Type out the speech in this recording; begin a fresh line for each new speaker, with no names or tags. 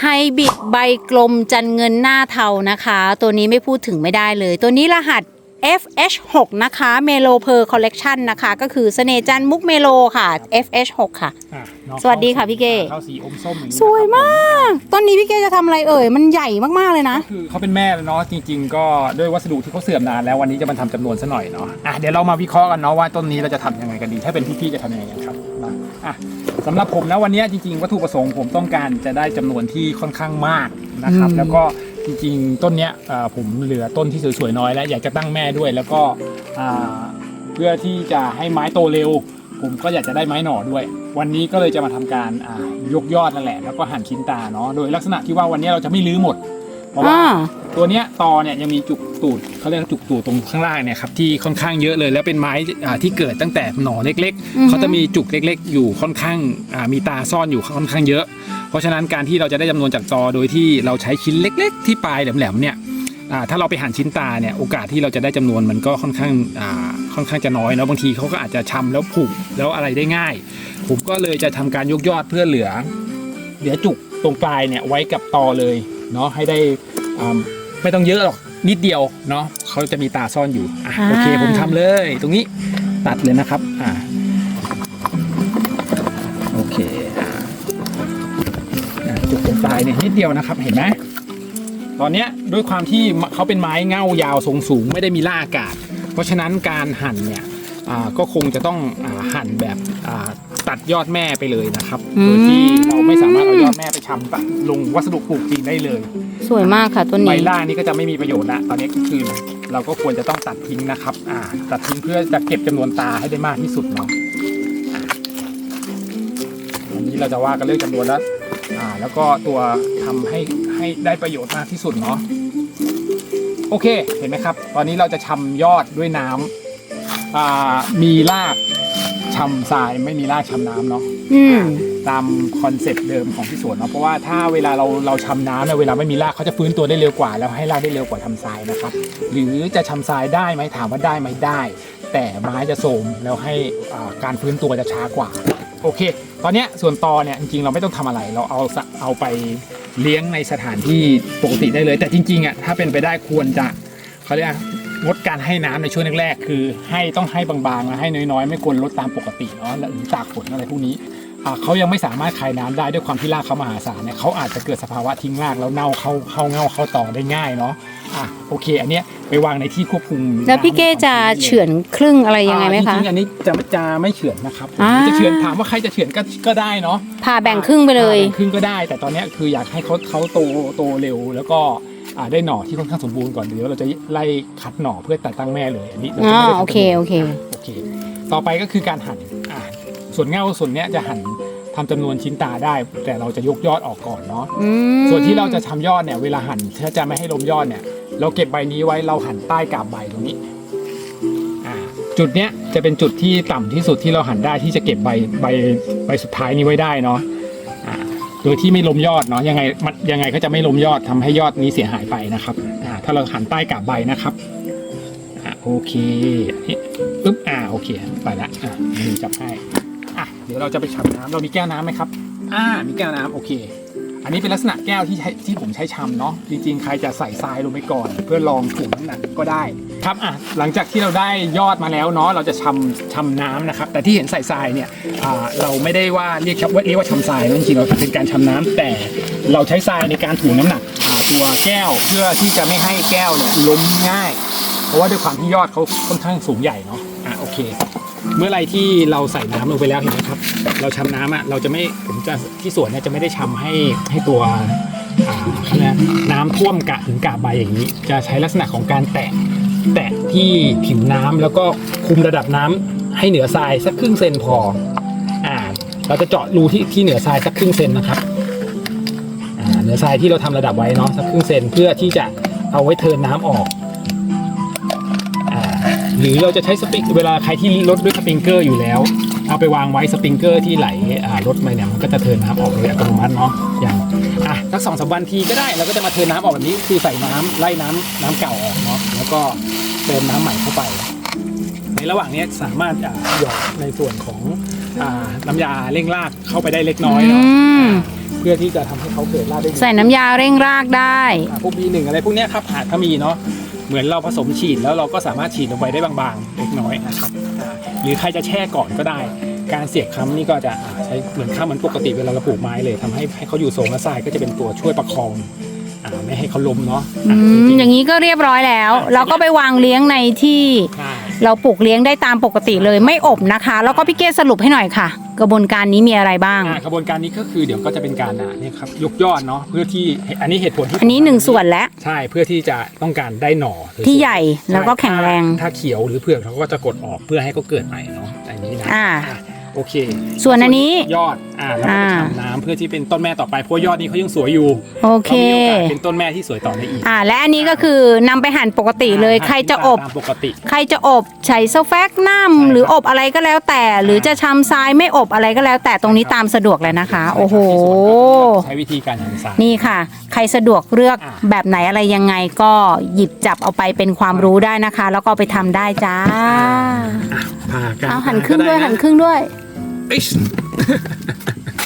ไฮบิดใบกลมจันเงินหน้าเทานะคะ ตัวนี้ไม่พูดถึงไม่ได้เลย ตัวนี้รหัส FH6 นะคะเมโลเพอร์คอลเลกชันนะคะ ก็คือเสน่ห์จันมุกเมโลค่ะ FH6 ค่ะ
อะน้อง
สวัสดีค่ะพี่เก้
เข้าสีอมส้มอย่างนี้
สวยมากต้นนี้พี่เกจะทำอะไรเอ่ย มันใหญ่มากๆเลยนะ
ก็คือเขาเป็นแม่แล้วเนาะจริง ๆ ก็ด้วยวัสดุที่เขาเสื่อมนานแล้ววันนี้จะมาทำจำนวนซะหน่อยเนาะอะเดี๋ยวเรามาวิเคราะห์กันเนาะว่าต้นนี้เราจะทำยังไงกันดี ถ้าเป็นพี่ๆจะทำยังไงกันครับมาอะสำหรับผมนะวันนี้จริงๆ วัตถุประสงค์ผมต้องการจะได้จำนวนที่ค่อนข้างมากนะครับ
อืม
แล้วก็ จริงๆ ต้นเนี้ยเอ่อผมเหลือต้นที่สวยๆน้อยแล้วอยากจะตั้งแม่ด้วย แล้วก็อ่าเพื่อที่จะให้ไม้โตเร็ว ผมก็อยากจะได้ไม้หน่อด้วย วันนี้ก็เลยจะมาทำการอ่ายกยอดนั่นแหละ แล้วก็หั่นชิ้นตาเนาะโดยลักษณะที่ว่าวันนี้เราจะไม่รื้อหมด เพราะว่า
อ่า
ตัวเนี้ยตอเนี่ยยังมีจุกตูดเขาเรียกว่าจุกตูดตรงข้างล่างเนี่ยครับที่ค่อนข้างเยอะเลยแล้วเป็นไม้อ่าที่เกิดตั้งแต่หน่อเล็ก
อือฮึ
ๆเขาจะมีจุกเล็ก ๆ อยู่ค่อนข้างอ่ามีตาซ่อนอยู่ค่อนข้างเยอะ เพราะฉะนั้นการที่เราจะได้จำนวนจากตอโดยที่เราใช้ชิ้นเล็ก ๆ ที่ปลายแหลมๆเนี่ยอ่าถ้าเราไปหั่นชิ้นตาเนี่ยโอกาสที่เราจะได้จำนวนมันก็ค่อนข้างอ่าค่อนข้างจะน้อยเนาะบางทีเขาก็อาจจะช้ำแล้วผุแล้วอะไรได้ง่าย ผมก็เลยจะทำการยกยอดเพื่อเหลือ เหลือจุกตรงปลายเนี่ยไว้กับตอเลยเนาะให้ได้อ่าไม่ต้องเยอะหรอกนิดเดียวเนาะเขาจะมีตาซ่อนอยู่อะ
อ่า
โอเคผมทำเลย ตรงนี้ตัดเลยนะครับอ่าโอเคอ่าอ่า จุกตรงปลายเนี่ยนิดเดียวนะครับเห็นไหมตอนเนี้ยด้วยความที่เขาเป็นไม้เง่ายาวทรงสูงไม่ได้มีล่าอากาศ เพราะฉะนั้นการหั่นเนี่ยอ่าก็คงจะต้องอาหั่นแบบอ่าตัดยอดแม่ไปเลยนะครับ
อืม
โดยที่เราไม่สามารถเอายอดแม่ไปชำปะลงวัสดุปลูกจริงได้เลย
สวยมากค่ะต้น
ใบ
นี้
ล่างนี่ก็จะไม่มีประโยชน์ละตอนนี้ก็คือเราก็ควรจะต้องตัดทิ้งนะครับอ่าตัดทิ้งเพื่อจะเก็บจำนวนตาให้ได้มากที่สุดเนาะอะวันนี้เราจะว่ากันเรื่องจำนวนแล้วอ่า แล้วก็ตัวทำให้ให้ได้ประโยชน์มากที่สุดเนาะโอเคเห็นไหมครับ ตอนนี้เราจะชำยอดด้วยน้ำอ่ามีรากชำทรายไม่มีรากชำน้ำเนาะ
อืม
ตามคอนเซ็ปต์เดิมของที่สวนเนาะเพราะว่าถ้าเวลาเราเราชำน้ำเนี่ยเวลาไม่มีรากเขาจะฟื้นตัวได้เร็วกว่า แล้วให้รากได้เร็วกว่าทำทรายนะครับ หรือจะชำทรายได้ไหมถามว่าได้ไหมได้ แต่ไม้จะโทรมแล้วให้อ่าการฟื้นตัวจะช้ากว่า โอเค ตอนเนี้ยส่วนตอเนี่ยจริงๆเราไม่ต้องทำอะไร เราเอาสะเอาไปเลี้ยงในสถานที่ปกติได้เลย แต่จริงๆอะถ้าเป็นไปได้ควรจะเขาเรียกงดการให้น้ำในช่วงแรกๆคือ ให้ต้องให้บางๆและให้น้อยๆ ไม่ควรลดตามปกติเนาะหรือตากฝนอะไรพวกนี้ เขายังไม่สามารถคายน้ำได้ด้วยความที่รากเขามหาศาลเนี่ยเขาอาจจะเกิดสภาวะทิ้งรากแล้วเน่าเข้าเข้าเง่าเข้าต่อได้ง่ายเนาะอะโอเค อันเนี้ยไปวางในที่ควบคุม
แล้วพี่เก้จะเฉือนครึ่งอะไรยังไงไหม
อ่า
คะ
จริงๆอันนี้จะจะไม่เฉือนนะครับ
อ่า
จะเฉือนถามว่าใครจะเฉือนก็ก็ได้เนาะ
ผ่าแบ่งครึ่งไปเลย
อ่าแบ่งครึ่งก็ได้ แต่ตอนเนี้ยคืออยากให้เขาเขาโตโตเร็วแล้วก็อ่าได้หน่อที่ค่อนข้างสมบูรณ์ก่อนเดี๋ยวเราจะไล่คัดหน่อเพื่อตัดตั้งแม่เลยอันนี้เรา
อ๋
จะ
อ
ไม่ได้ทำ
โอเคโอเค
โอเค ต่อไปก็คือการหั่นอ่า ส่วนเง่าส่วนเนี้ยจะหั่นทำจำนวนชิ้นตาได้ แต่เราจะยกยอดออกก่อนเนาะ
อืม
ส่วนที่เราจะทำยอดเนี่ยเวลาหั่นถ้าจะไม่ให้ล้มยอดเนี่ย เราเก็บใบนี้ไว้เราหั่นใต้กาบใบตรงนี้อ่าจุดเนี้ยจะเป็นจุดที่ต่ำที่สุดที่เราหั่นได้ที่จะเก็บใบใบใบสุดท้ายนี้ไว้ได้เนาะอ่าโดยที่ไม่ล้มยอดเนาะยังไงมันยังไงก็จะไม่ล้มยอดทำให้ยอดนี้เสียหายไปนะครับอ่าถ้าเราหั่นใต้กาบใบนะครับอ่าโอเคอันนี้ปึ๊บอ่าโอเคไปละอ่ามือจับให้ อะเดี๋ยวเราจะไปฉับน้ำเรามีแก้วน้ำไหมครับ อ่า มีแก้วน้ำโอเค อันนี้เป็นลักษณะแก้วที่ใช้ที่ผมใช้ชำเนาะจริงๆ ใครจะใส่ทรายลงไปก่อน เพื่อลองถ่วงน้ำหนักก็ได้ครับอะหลังจากที่เราได้ยอดมาแล้วเนาะเราจะชำชำน้ำนะครับ แต่ที่เห็นใส่ทรายเนี่ยอ่าเราไม่ได้ว่าเรียกครับว่าเรียกว่าชำทรายนะจริงๆเราเป็นการชำน้ำแต่เราใช้ทรายในการถ่วงน้ำหนักอ่าตัวแก้วเพื่อที่จะไม่ให้แก้วเนี่ยล้มง่าย เพราะว่าด้วยความที่ยอดเขาค่อนข้างสูงใหญ่เนาะอะโอเค เมื่อไรที่เราใส่น้ำลงไปแล้วเห็นไหมครับ เราชำน้ำอะเราจะไม่ผมจะที่สวนเนี่ยจะไม่ได้ชำให้ให้ตัวอ่าเขาเรียกน้ำท่วมกะถึงกาบใบอย่างนี้ จะใช้ลักษณะของการแตะแตะที่ผิวน้ำแล้วก็คุมระดับน้ำให้เหนือทรายสักครึ่งเซนพออ่าเราจะเจาะรูที่ที่เหนือทรายสักครึ่งเซนนะครับอ่าเหนือทรายที่เราทำระดับไว้เนาะสักครึ่งเซนเพื่อที่จะเอาไว้เทิร์นน้ำออก หรือเราจะใช้สปริงเวลาใครที่รถด้วยสปริงเกอร์อยู่แล้ว เอาไปวางไว้สปริงเกอร์ที่ไหลรถไปเนี่ยมันก็จะเทินน้ำออกโดยอัตโนมัติเนาะอย่างอะสักสองสามวันทีก็ได้เราก็จะมาเทินน้ำออกแบบนี้คือใส่น้ำไล่น้ำน้ำเก่าออกเนาะแล้วก็เติมน้ำใหม่เข้าไป ในระหว่างนี้สามารถหยอดในส่วนของน้ำยาเร่งรากเข้าไปได้เล็กน้อยเนาะเพื่อที่จะทำให้เขาเกิดรากได้
ใส่น้ำยาเร่งรากได้
อ่าพวก B1 อะไรพวกเนี้ยครับหากถ้ามีเนาะ เหมือนเราผสมฉีดแล้วเราก็สามารถฉีดลงไปได้บางๆเล็กน้อยนะครับอ่าหรือใครจะแช่ก่อนก็ได้ การเสียบค้ำนี่ก็จะอ่าใช้เหมือนค้ำเหมือนปกติเวลาเราปลูกไม้เลยทำให้ให้เขาอยู่ทรงและทรายก็จะเป็นตัวช่วยประคองอ่าไม่ให้เขาล้มเนาะ
อื
อ่ามจริงๆ
อย่างนี้ก็เรียบร้อยแล้ว เราก็ไปวางเลี้ยงในที่
ใช่
เราปลูกเลี้ยงได้ตามปกติเลยไม่อบนะคะ แล้วก็พี่เกศสรุปให้หน่อยค่ะ กระบวนการนี้มีอะไรบ้าง
อ่ากระบวนการนี้ก็คือเดี๋ยวก็จะเป็นการอ่าเนี่ยครับยกยอดเนาะเพื่อที่อันนี้เหตุผลที่
อันนี้หนึ่งส่วนแล้ว
ใช่เพื่อที่จะต้องการได้หน่อสวยๆ
ที่ใหญ่แล้วก็แข็งแรง
ถ้าถ้าเขียวหรือเผือกเขาก็จะกดออกเพื่อให้เขาเกิดใหม่เนาะอันนี้นะ
อ่า
อะ โอเค
ส่วนอันนี้
ยอดอ่าแล้วก็
อ่า
จะทำน้ำเพื่อที่เป็นต้นแม่ต่อไปเพราะว่ายอดนี้เขายังสวยอยู่
โอเค
ขามีโอกาสเป็นต้นแม่ที่สวยต่อได้อีก
อ่าและอันนี้ก็คือนำไปหั่นปกติเลยาใครจะอบ
ตามปกติ
ใครจะอบใช้โซแฟกนัม
ใช่ครับ
หรืออบอะไรก็แล้วแต่ หรือจะชำทรายไม่อบอะไรก็แล้ว แต่ตรงนี้ตามสะดวกเลยนะคะ โอ้โห
ที่สวนก็ใช้วิธีการหั่นทราย
นี่ค่ะ ใครสะดวกเลือก
อ่า
แบบไหนอะไรยังไงก็หยิบจับเอาไปเป็นความรู้ได้นะคะ แล้วก็เอาไปทำได้จ้า
ผ่ากัน
เอาหั่นครึ่งด้วย
ก็ไะ
หั่นครึ่งด้วย
Mason